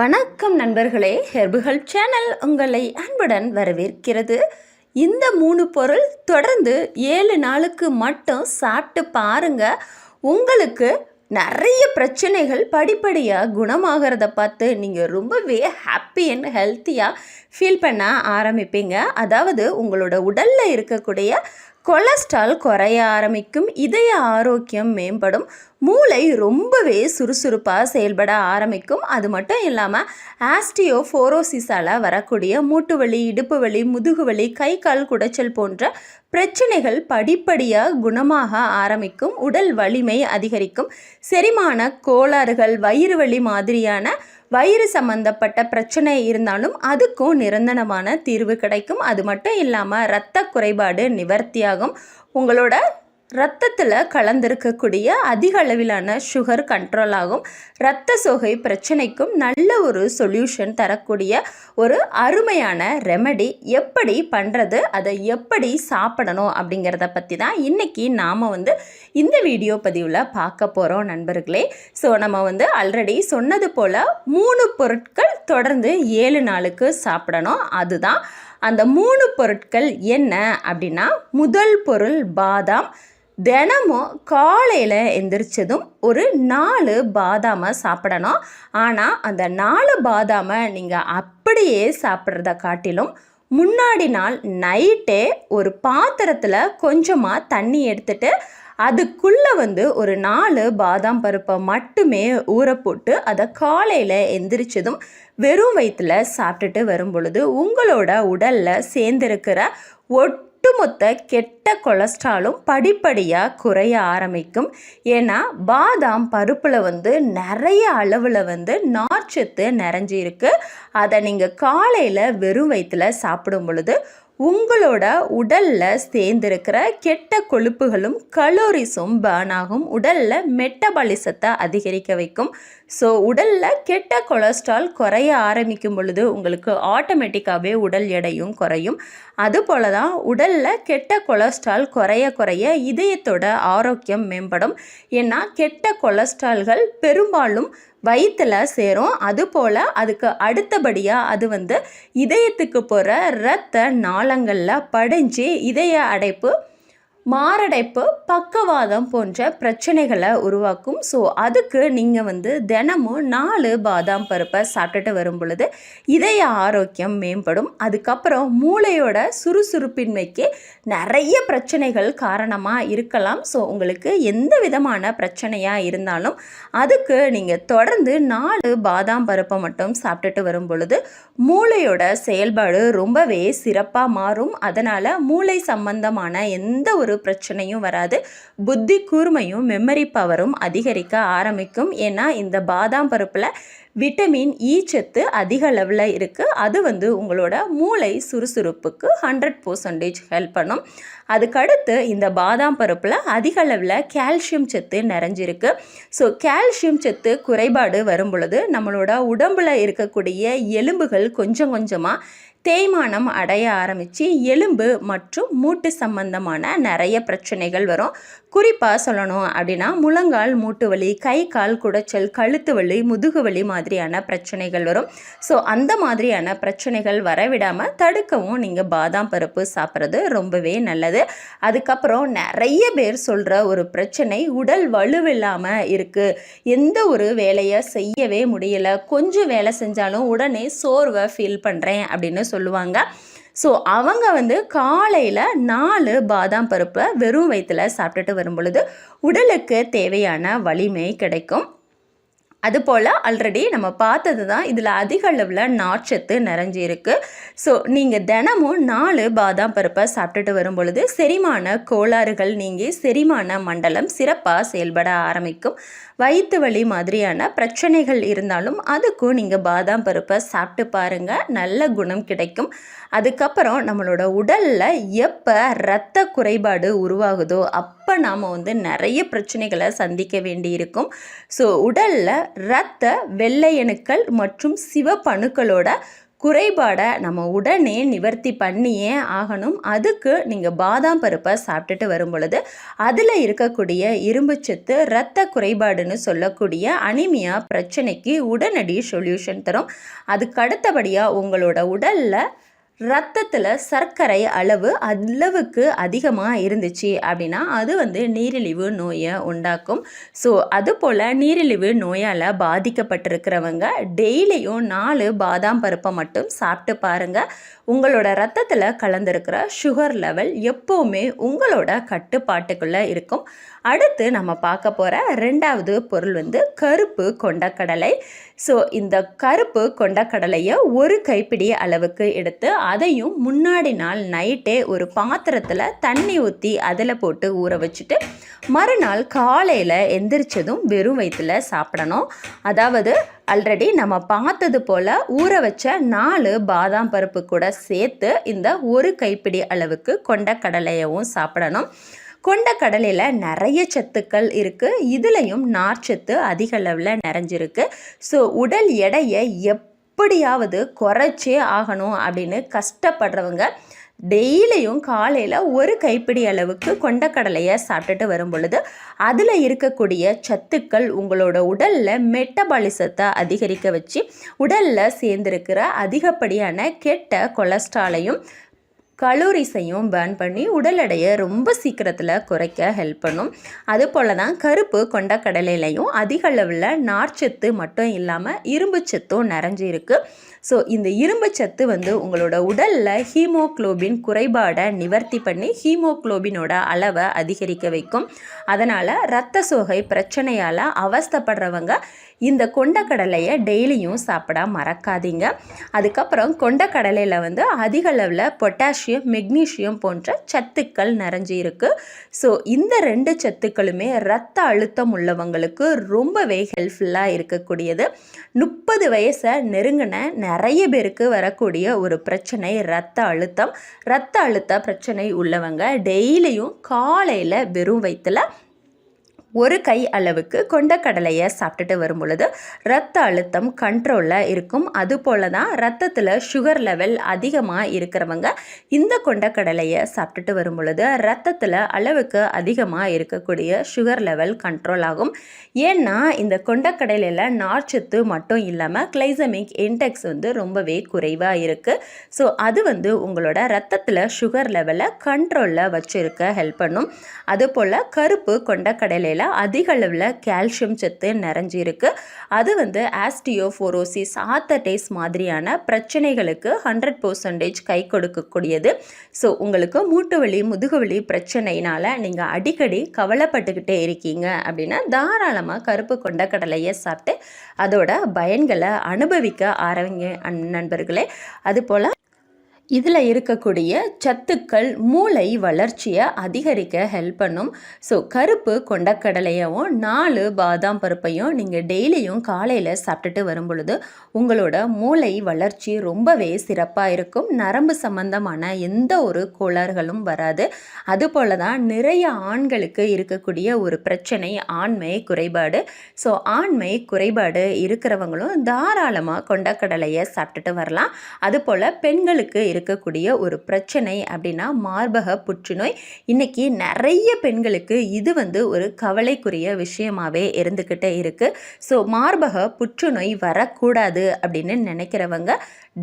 வணக்கம் நண்பர்களே ஹெர்புகள் சேனல் உங்களை அன்புடன் வரவேற்கிறது. இந்த மூணு பொருள் தொடர்ந்து ஏழு நாளுக்கு மட்டும் சாப்பிட்டு பாருங்க. உங்களுக்கு நிறைய பிரச்சனைகள் படிப்படியாக குணமாகிறத பார்த்து நீங்கள் ரொம்பவே ஹாப்பி அண்ட் ஹெல்த்தியாக ஃபீல் பண்ண ஆரம்பிப்பீங்க. அதாவது உங்களோட உடலில் இருக்கக்கூடிய கொலஸ்ட்ரால் குறைய ஆரம்பிக்கும் இதய ஆரோக்கியம் மேம்படும் மூளை ரொம்பவே சுறுசுறுப்பாக செயல்பட ஆரம்பிக்கும். அது மட்டும் இல்லாமல் ஆஸ்டியோ ஃபோரோசிஸால் வரக்கூடிய மூட்டு வலி இடுப்பு வலி முதுகு வலி கை கால் குடைச்சல் போன்ற பிரச்சனைகள் படிப்படியாக குணமாக ஆரம்பிக்கும் உடல் வலிமை அதிகரிக்கும். செரிமான கோளாறுகள் வயிறு வலி மாதிரியான வயிறு சம்பந்தப்பட்ட பிரச்சனை இருந்தாலும் அதுக்கும் நிரந்தரமான தீர்வு கிடைக்கும். அது மட்டும் இல்லாமல் இரத்த குறைபாடு நிவர்த்தியாகும். உங்களோட ரத்தத்தில் கலந்திருக்கக்கூடிய அதிக அளவிலான சுகர் கண்ட்ரோல் ஆகும். இரத்த சோகை பிரச்சனைக்கும் நல்ல ஒரு சொல்யூஷன் தரக்கூடிய ஒரு அருமையான ரெமெடி எப்படி பண்ணுறது அதை எப்படி சாப்பிடணும் அப்படிங்கிறத பற்றி தான் இன்றைக்கி நாம் வந்து இந்த வீடியோ பதிவில் பார்க்க போகிறோம் நண்பர்களே. ஸோ நம்ம வந்து ஆல்ரெடி சொன்னது போல் மூணு பொருட்கள் தொடர்ந்து ஏழு நாளுக்கு சாப்பிடணும். அதுதான் அந்த மூணு பொருட்கள் என்ன அப்படின்னா முதல் பொருள் பாதாம் தினமும் காலையில் எந்திரிச்சதும் ஒரு நாலு பாதாமை சாப்பிடணும். ஆனால் அந்த நாலு பாதாமை நீங்கள் அப்படியே சாப்பிட்றத காட்டிலும் முன்னாடி நாள் நைட்டே ஒரு பாத்திரத்தில் கொஞ்சமாக தண்ணி எடுத்துட்டு அதுக்குள்ளே வந்து ஒரு நாலு பாதாம் பருப்பை மட்டுமே ஊற போட்டு அதை காலையில் எந்திரிச்சதும் வெறும் வயிற்றில் சாப்பிட்டுட்டு வரும் பொழுது உங்களோட உடலில் சேர்ந்திருக்கிற ஒட் ஒட்டுமொத்த கெட்ட கொலஸ்ட்ராலும் படிப்படியாக குறைய ஆரம்பிக்கும். ஏன்னா பாதாம் பருப்பில் வந்து நிறைய அளவில் வந்து நார்ச்சத்து நிறைஞ்சிருக்கு. அதை நீங்கள் காலையில் வெறும் வயிற்றில் சாப்பிடும் பொழுது உங்களோட உடலில் சேர்ந்திருக்கிற கெட்ட கொழுப்புகளும் கலோரிஸும் பேர்ன் ஆகும். உடலில் மெட்டபாலிசத்தை அதிகரிக்க வைக்கும். ஸோ உடலில் கெட்ட கொலஸ்ட்ரால் குறைய ஆரம்பிக்கும் பொழுது உங்களுக்கு ஆட்டோமேட்டிக்காகவே உடல் எடையும் குறையும். அதுபோல தான் உடலில் கெட்ட கொலஸ்ட்ரால் குறைய குறைய இதயத்தோட ஆரோக்கியம் மேம்படும். ஏன்னா கெட்ட கொலஸ்ட்ரால்கள் பெரும்பாலும் வயிற்றில் சேரும். அதுபோல் அதுக்கு அடுத்தபடியாக அது வந்து இதயத்துக்கு போகிற இரத்த நாளங்களில் படிஞ்சு இதய அடைப்பு மாரடைப்பு பக்கவாதம் போன்ற பிரச்சனைகளை உருவாக்கும். ஸோ அதுக்கு நீங்கள் வந்து தினமும் நாலு பாதாம் பருப்பை சாப்பிட்டுட்டு வரும் பொழுது இதய ஆரோக்கியம் மேம்படும். அதுக்கப்புறம் மூளையோட சுறுசுறுப்பின்மைக்கு நிறைய பிரச்சனைகள் காரணமாக இருக்கலாம். ஸோ உங்களுக்கு எந்த விதமான பிரச்சனையாக இருந்தாலும் அதுக்கு நீங்கள் தொடர்ந்து நாலு பாதாம் பருப்பை மட்டும் சாப்பிட்டுட்டு வரும் பொழுது மூளையோட செயல்பாடு ரொம்பவே சிறப்பாக மாறும். அதனால் மூளை சம்பந்தமான எந்த ஒரு பிரச்சனையும் வராது. புத்தி கூர்மையும் மெமரி பவரும் அதிகரிக்க ஆரம்பிக்கும். ஏன்னா இந்த பாதாம் பருப்பில் விட்டமின் இ e சத்து அதிக அளவில் இருக்குது அது வந்து உங்களோட மூளை சுறுசுறுப்புக்கு ஹண்ட்ரட் பர்சன்டேஜ் ஹெல்ப் பண்ணும். அதுக்கடுத்து இந்த பாதாம் பருப்பில் அதிக அளவில் கால்சியம் சத்து நிறைஞ்சிருக்கு. ஸோ கால்சியம் சத்து குறைபாடு வரும் பொழுது நம்மளோட உடம்பில் இருக்கக்கூடிய எலும்புகள் கொஞ்சம் கொஞ்சமாக தேய்மானம் அடைய ஆரம்பித்து எலும்பு மற்றும் மூட்டு சம்பந்தமான நிறைய பிரச்சனைகள் வரும். குறிப்பாக சொல்லணும் அப்படின்னா முழங்கால் மூட்டு வலி கை கால் குடைச்சல் கழுத்து வலி முதுகு வலி மாதிரியான பிரச்சனைகள் வரும். ஸோ அந்த மாதிரியான பிரச்சனைகள் வரவிடாமல் தடுக்கவும் நீங்கள் பாதாம் பருப்பு சாப்பிட்றது ரொம்பவே நல்லது. அதுக்கப்புறம் நிறைய பேர் சொல்கிற ஒரு பிரச்சனை உடல் வலுவில்லாமல் இருக்குது எந்த ஒரு வேலையை செய்யவே முடியலை. கொஞ்சம் வேலை செஞ்சாலும் உடனே சோர்வை ஃபீல் பண்ணுறேன் அப்படின்னு சொல்லுவாங்க. ஸோ அவங்க வந்து காலையில் நாலு பாதாம் பருப்பை வெறும் வயிற்றில் சாப்பிட்டுட்டு வரும் பொழுது உடலுக்கு தேவையான வலிமை கிடைக்கும். அதுபோல் ஆல்ரெடி நம்ம பார்த்தது தான் இதில் அதிக அளவில் நார்ச்சத்து நிறைஞ்சிருக்கு. ஸோ நீங்கள் தினமும் நாலு பாதாம் பருப்பை சாப்பிட்டுட்டு வரும் பொழுது செரிமான கோளாறுகள் நீங்கி செரிமான மண்டலம் சிறப்பாக செயல்பட ஆரம்பிக்கும். வயிற்று வலி மாதிரியான பிரச்சனைகள் இருந்தாலும் அதுக்கும் நீங்கள் பாதாம் பருப்பை சாப்பிட்டு பாருங்கள் நல்ல குணம் கிடைக்கும். அதுக்கப்புறம் நம்மளோட உடலில் எப்போ இரத்த குறைபாடு உருவாகுதோ அப்போ அப்போ நாம் வந்து நிறைய பிரச்சனைகளை சந்திக்க வேண்டியிருக்கும். ஸோ உடலில் இரத்த வெள்ளையணுக்கள் மற்றும் சிவப்பணுக்களோட குறைபாடை நம்ம உடனே நிவர்த்தி பண்ணியே ஆகணும். அதுக்கு நீங்கள் பாதாம் பருப்பை சாப்பிட்டுட்டு வரும் பொழுது அதில் இருக்கக்கூடிய இரும்புச்சத்து இரத்த குறைபாடுன்னு சொல்லக்கூடிய அனிமியா பிரச்சனைக்கு உடனடி சொல்யூஷன் தரும். அதுக்கு அடுத்தபடியாக உங்களோட உடலில் ரத்தத்தில் சர்க்கரை அளவு அளவுக்கு அதிகமாக இருந்துச்சு அப்படின்னா அது வந்து நீரிழிவு நோயை உண்டாக்கும். ஸோ அதுபோல் நீரிழிவு நோயால் பாதிக்கப்பட்டிருக்கிறவங்க டெய்லியும் நாலு பாதாம் பருப்பை மட்டும் சாப்பிட்டு பாருங்கள் உங்களோட ரத்தத்தில் கலந்துருக்கிற சுகர் லெவல் எப்போவுமே உங்களோட கட்டுப்பாட்டுக்குள்ளே இருக்கும். அடுத்து நம்ம பார்க்க போகிற ரெண்டாவது பொருள் வந்து கருப்பு கொண்டக்கடலை. ஸோ இந்த கருப்பு கொண்டக்கடலையை ஒரு கைப்பிடி அளவுக்கு எடுத்து அதையும் முன்னாடி நாள் நைட்டே ஒரு பாத்திரத்தில் தண்ணி ஊற்றி அதில் போட்டு ஊற வச்சுட்டு மறுநாள் காலையில் எந்திரிச்சதும் வெறும் வயிற்றில் சாப்பிடணும். அதாவது ஆல்ரெடி நம்ம பார்த்தது போல் ஊற வச்ச நாலு பாதாம் பருப்பு கூட சேர்த்து இந்த ஒரு கைப்பிடி அளவுக்கு கொண்ட கடலையவும் சாப்பிடணும். கொண்டக்கடலையில் நிறைய சத்துக்கள் இருக்குது இதுலேயும் நார்ச்சத்து அதிக அளவில் நிறைஞ்சிருக்கு. ஸோ உடல் எடையை எப்படியாவது குறைச்சே ஆகணும் அப்படின்னு கஷ்டப்படுறவங்க டெய்லியும் காலையில் ஒரு கைப்பிடி அளவுக்கு கொண்டக்கடலையை சாப்பிட்டுட்டு வரும் பொழுது அதில் இருக்கக்கூடிய சத்துக்கள் உங்களோட உடலில் மெட்டபாலிசத்தை அதிகரிக்க வச்சு உடலில் சேர்ந்திருக்கிற அதிகப்படியான கெட்ட கொலஸ்ட்ராலையும் கலோரிஸையும் பேர்ன் பண்ணி உடல் எடையை ரொம்ப சீக்கிரத்தில் குறைக்க ஹெல்ப் பண்ணும். அதுபோல் தான் கருப்பு கொண்ட கடலையிலையும் அதிக அளவில் நார்ச்சத்து மட்டும் இல்லாமல் இரும்பு சத்தும் நிறைஞ்சு இருக்குது ஸோ இந்த இரும்பு சத்து வந்து உங்களோட உடலில் ஹீமோக்ளோபின் குறைபாடை நிவர்த்தி பண்ணி ஹீமோக்ளோபினோட அளவை அதிகரிக்க வைக்கும். அதனால் இரத்த சோகை பிரச்சனையால் அவஸ்தப்படுறவங்க இந்த கொண்டக்கடலையை டெய்லியும் சாப்பிட மறக்காதீங்க. அதுக்கப்புறம் கொண்டக்கடலையில் வந்து அதிக அளவில் பொட்டாசியம் மெக்னீஷியம் போன்ற சத்துக்கள் நிறைஞ்சி இருக்குது ஸோ இந்த ரெண்டு சத்துக்களுமே ரத்த அழுத்தம் உள்ளவங்களுக்கு ரொம்பவே ஹெல்ப்ஃபுல்லாக இருக்கக்கூடியது. முப்பது வயசை நெருங்கின நிறைய பேருக்கு வரக்கூடிய ஒரு பிரச்சனை ரத்த அழுத்தம். ரத்த அழுத்த பிரச்சனை உள்ளவங்க டெய்லியும் காலையில் வெறும் வயிற்றில் ஒரு கை அளவுக்கு கொண்டக்கடலையை சாப்பிட்டுட்டு வரும் பொழுது ரத்த அழுத்தம் கண்ட்ரோலில் இருக்கும். அதுபோல தான் ரத்தத்தில் சுகர் லெவல் அதிகமாக இருக்கிறவங்க இந்த கொண்டக்கடலையை சாப்பிட்டுட்டு வரும் பொழுது ரத்தத்தில் அளவுக்கு அதிகமாக இருக்கக்கூடிய சுகர் லெவல் கண்ட்ரோல் ஆகும். ஏன்னா இந்த கொண்டக்கடலையில் நார்ச்சத்து மட்டும் இல்லாமல் கிளைசமிக் இன்டெக்ஸ் வந்து ரொம்பவே குறைவாக இருக்குது ஸோ அது வந்து உங்களோட ரத்தத்தில் சுகர் லெவலை கண்ட்ரோலில் வச்சுருக்க ஹெல்ப் பண்ணும். அதுபோல் கருப்பு கொண்டக்கடலையில் அதிக அளவில் கால்சியம் சத்து நிறைஞ்சிருக்கு. அது வந்து ஆஸ்டியோஃபோரோசிஸ் ஆத்தடைஸ் மாதிரியான பிரச்சனைகளுக்கு ஹண்ட்ரட் பர்சன்டேஜ் கை கொடுக்கக்கூடியது. ஸோ உங்களுக்கு மூட்டு வலி முதுகு பிரச்சனையினால் நீங்கள் அடிக்கடி கவலைப்பட்டுக்கிட்டே இருக்கீங்க அப்படின்னா தாராளமாக கருப்பு கொண்ட கடலையை சாப்பிட்டு அதோட பயன்களை அனுபவிக்க ஆரம்பிங்க நண்பர்களே. அதுபோல் இதில் இருக்கக்கூடிய சத்துக்கள் மூளை வளர்ச்சியை அதிகரிக்க ஹெல்ப் பண்ணும். ஸோ கருப்பு கொண்டக்கடலையவும் நாலு பாதாம் பருப்பையும் நீங்கள் டெய்லியும் காலையில் சாப்பிட்டுட்டு வரும் பொழுது உங்களோட மூளை வளர்ச்சி ரொம்பவே சிறப்பாக இருக்கும். நரம்பு சம்பந்தமான எந்த ஒரு கோளாறுகளும் வராது. அதுபோல தான் நிறைய ஆண்களுக்கு இருக்கக்கூடிய ஒரு பிரச்சனை ஆண்மை குறைபாடு. ஸோ ஆண்மை குறைபாடு இருக்கிறவங்களும் தாராளமாக கொண்டக்கடலையை சாப்பிட்டுட்டு வரலாம். அதுபோல் பெண்களுக்கு இருக்கக்கூடிய ஒரு பிரச்சனை அப்படின்னா மார்பக புற்றுநோய். இன்றைக்கி நிறைய பெண்களுக்கு இது வந்து ஒரு கவலைக்குரிய விஷயமாகவே இருந்துக்கிட்டே இருக்குது ஸோ மார்பக புற்றுநோய் வரக்கூடாது அப்படின்னு நினைக்கிறவங்க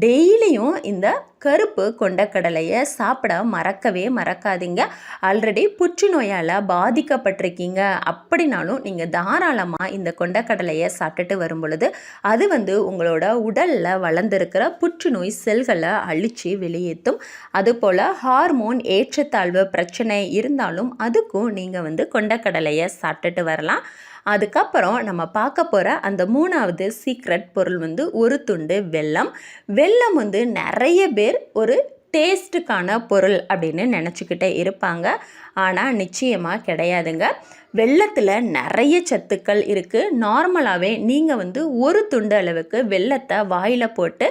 டெய்லியும் இந்த கருப்பு கொண்டக்கடலையை சாப்பிட மறக்கவே மறக்காதீங்க. ஆல்ரெடி புற்றுநோயால் பாதிக்கப்பட்டிருக்கீங்க அப்படின்னாலும் நீங்கள் தாராளமாக இந்த கொண்டக்கடலையை சாப்பிட்டுட்டு வரும் பொழுது அது வந்து உங்களோட உடலில் வளர்ந்துருக்கிற புற்றுநோய் செல்களை அழித்து வெளியேற்றும் அதுபோல் ஹார்மோன் ஏற்றத்தாழ்வு பிரச்சனை இருந்தாலும் அதுக்கும் நீங்கள் வந்து கொண்டக்கடலையை சாப்பிட்டுட்டு வரலாம். அதுக்கப்புறம் நம்ம பார்க்க போகிற அந்த மூணாவது சீக்ரெட் பொருள் வந்து ஒரு துண்டு வெல்லம். வெல்லம் வந்து நிறைய பேர் ஒரு டேஸ்ட்டுக்கான பொருள் அப்படின்னு நினச்சிக்கிட்டே இருப்பாங்க. ஆனால் நிச்சயமாக கிடையாதுங்க. வெள்ளத்தில் நிறைய சத்துக்கள் இருக்குது நார்மலாகவே நீங்கள் வந்து ஒரு துண்டு அளவுக்கு வெள்ளத்தை வாயில் போட்டு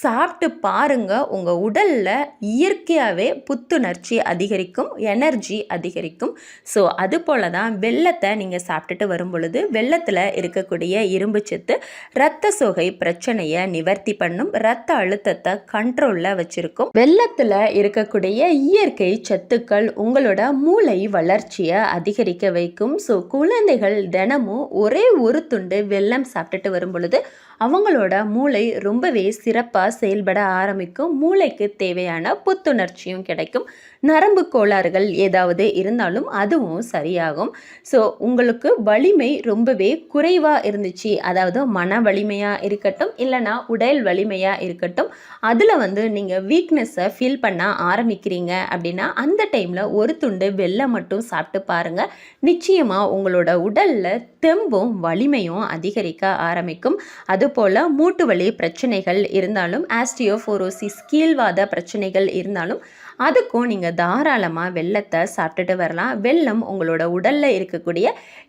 சாப்பிட்டு பாருங்கள் உங்கள் உடலில் இயற்கையாகவே புத்துணர்ச்சி அதிகரிக்கும் எனர்ஜி அதிகரிக்கும். ஸோ அது போல தான் வெள்ளத்தை நீங்கள் சாப்பிட்டுட்டு வரும் பொழுது வெள்ளத்தில் இருக்கக்கூடிய இரும்பு சத்து இரத்த சோகை பிரச்சனையை நிவர்த்தி பண்ணும் இரத்த அழுத்தத்தை கண்ட்ரோலில் வச்சுருக்கும். வெள்ளத்தில் இருக்கக்கூடிய இயற்கை சத்துக்கள் உங்களோட மூளை வளர்ச்சியை அதிகரிக்க வைக்கும். ஸோ குழந்தைகள் தினமும் ஒரே ஒரு துண்டு வெள்ளம் சாப்பிட்டுட்டு வரும் பொழுது அவங்களோட மூளை ரொம்பவே சிறப்பாக செயல்பட ஆரம்பிக்கும். மூளைக்கு தேவையான புத்துணர்ச்சியும் கிடைக்கும். நரம்பு கோளாறுகள் ஏதாவது இருந்தாலும் அதுவும் சரியாகும். ஸோ உங்களுக்கு வலிமை ரொம்பவே குறைவாக இருந்துச்சு. அதாவது மன வலிமையாக இருக்கட்டும் இல்லைனா உடல் வலிமையாக இருக்கட்டும் அதில் வந்து நீங்கள் வீக்னஸை ஃபீல் பண்ண ஆரம்பிக்கிறீங்க அப்படின்னா அந்த டைமில் ஒரு துண்டு வெள்ளம் மட்டும் சாப்பிட்டு பாருங்கள் நிச்சயம் நிச்சயமாக உங்களோட உடலில் தெம்பும் வலிமையும் அதிகரிக்க ஆரம்பிக்கும். அதுபோல் மூட்டு வலி பிரச்சனைகள் இருந்தாலும் ஆஸ்டியோஃபோரோசிஸ் கீழ்வாத பிரச்சனைகள் இருந்தாலும் அதுக்கும் நீங்கள் தாராளமாக வெள்ளத்தை சாப்பிட்டுட்டு வரலாம். வெள்ளம் உங்களோட உடலில் இருக்கக்கூடிய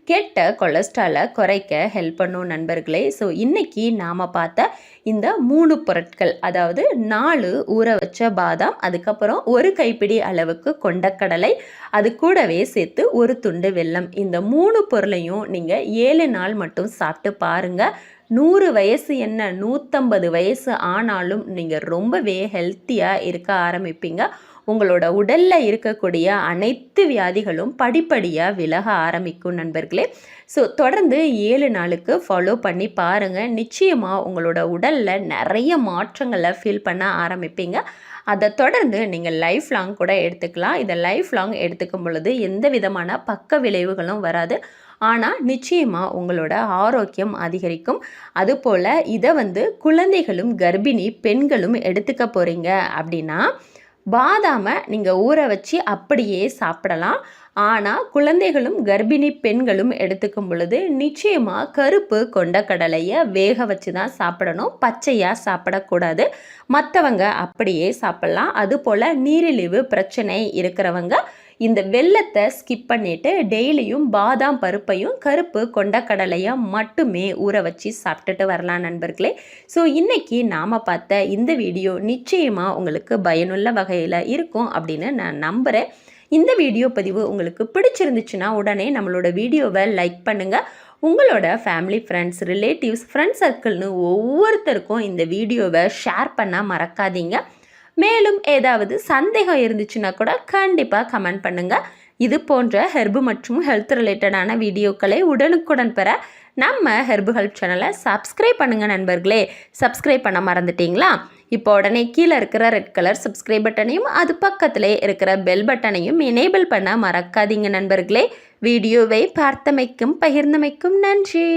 கெட்ட கொலஸ்ட்ராலை குறைக்க ஹெல்ப் பண்ணும் நண்பர்களே. ஸோ இன்றைக்கி நாம் பார்த்த இந்த மூணு பொருட்கள் அதாவது நாலு ஊற வச்ச பாதாம் அதுக்கப்புறம் ஒரு கைப்பிடி அளவுக்கு கொண்டக்கடலை அது கூடவே சேர்த்து ஒரு துண்டு வெல்லம். இந்த மூணு பொருளையும் நீங்கள் ஏழு நாள் மட்டும் சாப்பிட்டு பாருங்கள் நூறு வயசு என்ன நூற்றம்பது வயசு ஆனாலும் நீங்கள் ரொம்பவே ஹெல்த்தியாக இருக்க ஆரம்பிப்பீங்க. உங்களோட உடலில் இருக்கக்கூடிய அனைத்து வியாதிகளும் படிப்படியாக விலக ஆரம்பிக்கும் நண்பர்கள். ஸோ தொடர்ந்து ஏழு நாளுக்கு ஃபாலோ பண்ணி பாருங்கள் நிச்சயமாக உங்களோட உடலில் நிறைய மாற்றங்களை ஃபீல் பண்ண ஆரம்பிப்பீங்க. அதை தொடர்ந்து நீங்கள் லைஃப் லாங் கூட எடுத்துக்கலாம். இதை லைஃப் லாங் எடுத்துக்கும் பொழுது எந்த விதமான பக்க விளைவுகளும் வராது. ஆனால் நிச்சயமாக உங்களோட ஆரோக்கியம் அதிகரிக்கும். அதுபோல் இதை வந்து குழந்தைகளும் கர்ப்பிணி பெண்களும் எடுத்துக்க போகிறீங்க அப்படின்னா பாதாமை நீங்கள் ஊற வச்சு அப்படியே சாப்பிடலாம். ஆனால் குழந்தைகளும் கர்ப்பிணி பெண்களும் எடுத்துக்கும் பொழுது நிச்சயமாக கருப்பு கொண்ட கடலையை வேக வச்சு தான் சாப்பிடணும். பச்சையாக சாப்பிடக்கூடாது. மற்றவங்க அப்படியே சாப்பிட்லாம். அதுபோல் நீரிழிவு பிரச்சனை இருக்கிறவங்க இந்த வெள்ளத்தை ஸ்கிப் பண்ணிவிட்டு டெய்லியும் பாதாம் பருப்பையும் கருப்பு கொண்டக்கடலையை மட்டுமே ஊற வச்சு சாப்பிட்டுட்டு வரலாம் நண்பர்களே. ஸோ இன்றைக்கி நாம் பார்த்த இந்த வீடியோ நிச்சயமாக உங்களுக்கு பயனுள்ள வகையில் இருக்கும் அப்படின்னு நான் நம்புகிறேன் இந்த வீடியோ பதிவு உங்களுக்கு பிடிச்சிருந்துச்சுன்னா உடனே நம்மளோட வீடியோவை லைக் பண்ணுங்கள் உங்களோட ஃபேமிலி ஃப்ரெண்ட்ஸ் ரிலேட்டிவ்ஸ் ஃப்ரெண்ட்ஸ் சர்க்கிள்னு ஒவ்வொருத்தருக்கும் இந்த வீடியோவை ஷேர் பண்ணால் மறக்காதீங்க. மேலும் ஏதாவது சந்தேகம் இருந்துச்சுன்னா கூட கண்டிப்பாக கமெண்ட் பண்ணுங்கள் இது போன்ற ஹெர்பு மற்றும் ஹெல்த் ரிலேட்டடான வீடியோக்களை உடனுக்குடன் பெற நம்ம ஹெர்பு ஹெல்ப் சேனலை சப்ஸ்கிரைப் பண்ணுங்கள் நண்பர்களே. சப்ஸ்கிரைப் பண்ண மறந்துட்டீங்களா? இப்போ உடனே கீழே இருக்கிற ரெட் கலர் சப்ஸ்கிரைப் பட்டனையும் அது பக்கத்திலே இருக்கிற பெல் பட்டனையும் எனேபிள் பண்ண மறக்காதீங்க நண்பர்களே. வீடியோவை பார்த்தமைக்கும் பகிர்ந்தமைக்கும் நன்றி.